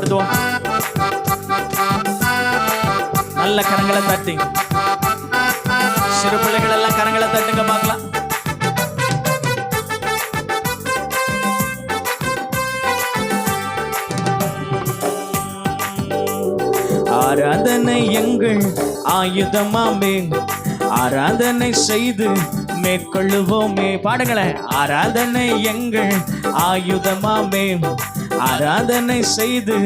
மகிமைப்படுத்துவோம் நல்ல கரங்களை தட்டுங்க. சிறு பிள்ளைகள் எல்லாம் கரங்களை தட்டுங்க பார்க்கலாம். ஆராதனை எங்கள் ஆயுதமாமே. ஆராதனை செய்து மேற்கொள்ளுவோமே. பாடுங்களேன். ஆராதனை எங்கள் ஆயுதமாமே. ஆராதனை செய்து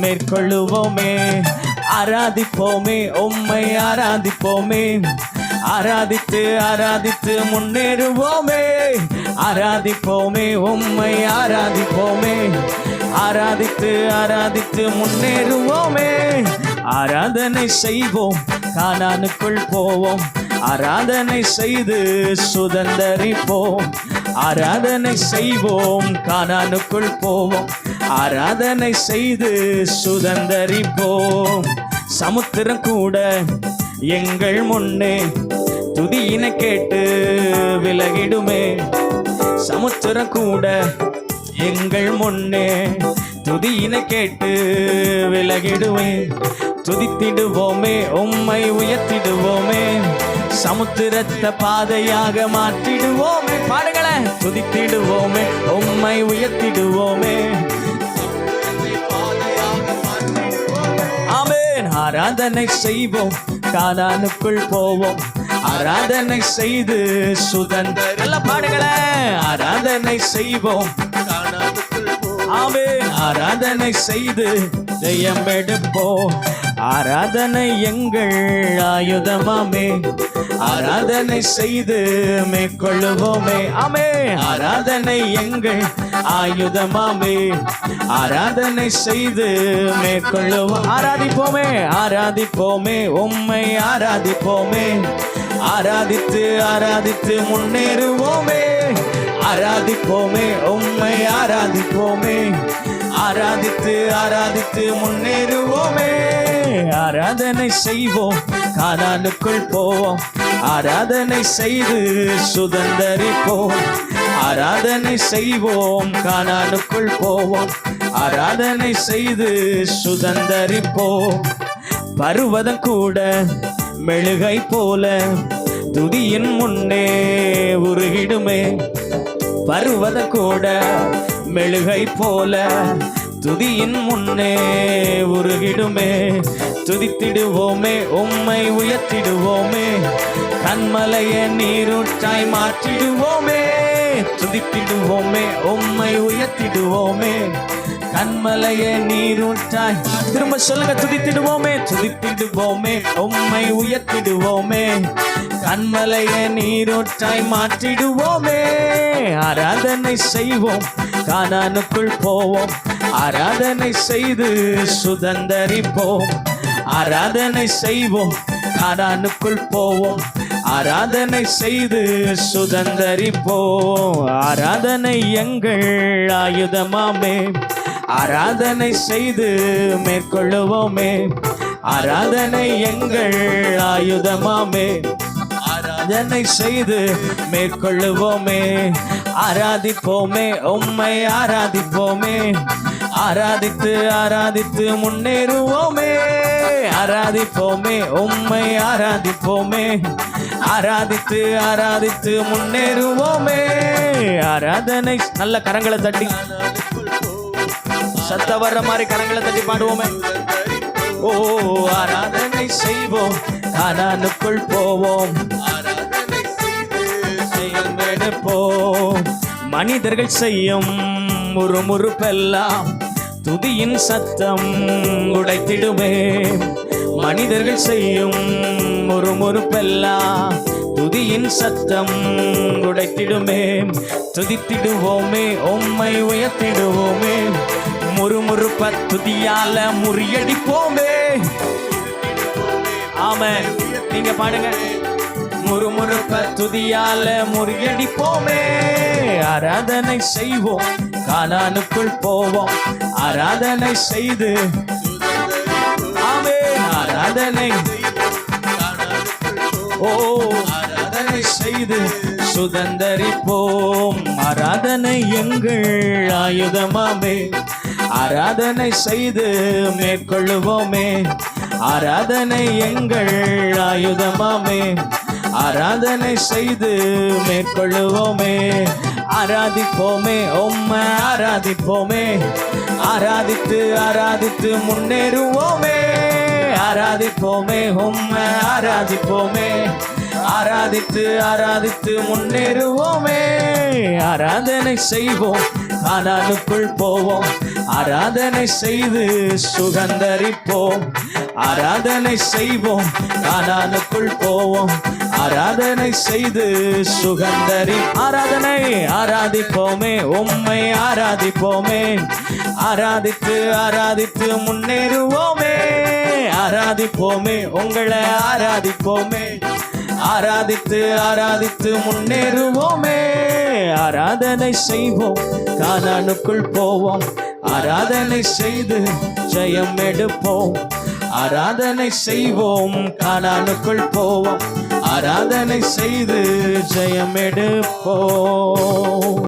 மேற்கொள்ளுவோமே. ஆராதிப்போமே உம்மை ஆராதிப்போமே. ஆராதித்து ஆராதித்து முன்னேறுவோமே. ஆராதிப்போமே உம்மை ஆராதிப்போமே. ஆராதித்து ஆராதித்து முன்னேறுவோமே. ஆராதனை செய்வோம் காணானுக்குள் போவோம். ஆராதனை செய்து சுதந்தரிப்போம். ஆராதனை செய்வோம் கானானுக்குள் போவோம். ஆராதனை செய்து சுதந்தரிப்போம். சமுத்திரம் கூட எங்கள் முன்னே துதியினை கேட்டு விலகிடுமே. சமுத்திரம் கூட எங்கள் முன்னே துதியினை கேட்டு விலகிடுவேன் துதித்திடுவோமே உம்மை உயர்த்திடுவோமே. சமுத்திரத்தை பாதையாக மாற்றிடுவோமே. பாடுங்களேன் துதித்திடுவோமே உம்மை உயர்த்திடுவோமே. ஆமேன். ஆராதனை செய்வோம் கானானுக்குள் போவோம். ஆராதனை செய்து சுதந்திர. நல்ல பாடுங்களேன் ஆராதனை செய்வோம். ஆமென். ஆராதனை செய்து ஜெயம் எடுப்போம் ஆராதனை எங்கள் ஆயுதமாமே. ஆராதனை செய்து மேற்கொள்ளுவோமே. ஆமே. ஆராதனை எங்கள் ஆயுதமாமே. ஆராதனை செய்து மேற்கொள்ளுவோம் ஆராதிப்போமே. ஆராதிப்போமே. உம்மை ஆராதிப்போமே. ஆராதித்து ஆராதித்து முன்னேறுவோமே. ஆராதிப்போமே. உம்மை ஆராதிப்போமே. ஆராதித்து ஆராதித்து முன்னேறுவோமே. ஆராதனை செய்வோம் கானானுக்குள் போவோம். ஆராதனை செய்து சுதந்தரிப்போம். ஆராதனை செய்வோம் கானானுக்குள் போவோம். ஆராதனை செய்து சுதந்தரிப்போம். பருவதம் கூட மெழுகை போல துதியின் முன்னே உருகிடுமே. பருவத கூட மெழுகை போல துதியின் முன்னே உருகிடுமே. துதித்திடுவோமே உம்மை உயர்த்திடுவோமே. கண்மலைய நீருற்றாய் மாற்றிடுவோமே. துதித்திடுவோமே உம்மை உயர்த்திடுவோமே. கண்மலைய நீரூற்றாய் திரும்ப சொல்லுங்க துதித்திடுவோமே. துதித்திடுவோமே உம்மை உயர்த்திடுவோமே. கண்மலைய நீரூற்றாய் மாற்றிடுவோமே. ஆராதனை செய்வோம் காணானுக்குள் போவோம். ஆராதனை செய்து சுதந்தரிப்போம். ஆராதனை செய்வோம். கானானுக்குள் போவோம். ஆராதனை செய்து சுதந்தரிப்போம். ஆராதனை எங்கள் ஆயுதமாமே. ஆராதனை செய்து மேற்கொள்ளுவோமே. ஆராதனை எங்கள் ஆயுதமாமே. ஆராதனை செய்து மேற்கொள்ளுவோமே. ஆராதிப்போமே உம்மை ஆராதிப்போமே. ஆராதித்து ஆராதித்து முன்னேறுவோமே. ஆராதிப்போமே உம்மை ஆராதிப்போமே. ஆராதித்து ஆராதித்து முன்னேறுவோமே. ஆராதனை நல்ல கரங்களை தட்டி. சத்த வர்ற மாதிரி கரங்களை தட்டி பாடுவோமே. ஓ ஆராதனை செய்வோம். ஆனானுக்குள் போவோம். ஆரா எடுப்போம். மனிதர்கள் செய்யும் முறுமுறுப்பெல்லாம் துதியின் சத்தம் உடைத்திடுமே. மனிதர்கள் செய்யும் முறுமுறுப்பெல்லாம் துதியின் சத்தம் உடைத்திடுமே. துதித்திடுவோமே உம்மை உயர்த்திடுவோமே. முறுமுறுப்ப துதியால முறியடிப்போமே. ஆம நீங்க பாடுங்க. முறுமுறுப்ப துதியால முறியடிப்போமே. ஆராதனை செய்வோம் காணானுக்குள் போவோம். ஆராதனை செய்து ஆமே ஆராதனை ஓ ஆராதனை செய்து சுதந்தரிப்போம். ஆராதனை எங்கள் ஆயுதமாமே. ஆராதனை செய்து மேற்கொள்ளுவோமே. ஆராதனை எங்கள் ஆயுதமாமே. ஆராதனை செய்து மேற்கொள்ளுவோமே. ஆராதிப்போமே உம்மை ஆராதிப்போமே. ஆராதித்து ஆராதித்து முன்னேறுவோமே. ஆராதிப்போமே உம்மை ஆராதிப்போமே. ஆராதித்து ஆராதித்து முன்னேறுவோமே. ஆராதனை செய்வோம் ஆனாலுக்குள் போவோம். ஆராதனை செய்து சுகந்தரிப்போம். ஆராதனை செய்வோம் கானானுக்குள் போவோம். ஆராதனை செய்து சுகந்தரி ஆராதனை ஆராதிப்போமே உம்மை ஆராதிப்போமே. ஆராதித்து ஆராதித்து முன்னேறுவோமே. ஆராதிப்போமே உங்களை ஆராதிப்போமே. ஆராதித்து ஆராதித்து முன்னேறுவோமே. ஆராதனை செய்வோம் கானானுக்குள் போவோம். ஆராதனை செய்து ஜெயம் எடுப்போம். ஆராதனை செய்வோம் கானானுக்குள் போவோம். ஆராதனை செய்து ஜெயம் எடுப்போம்.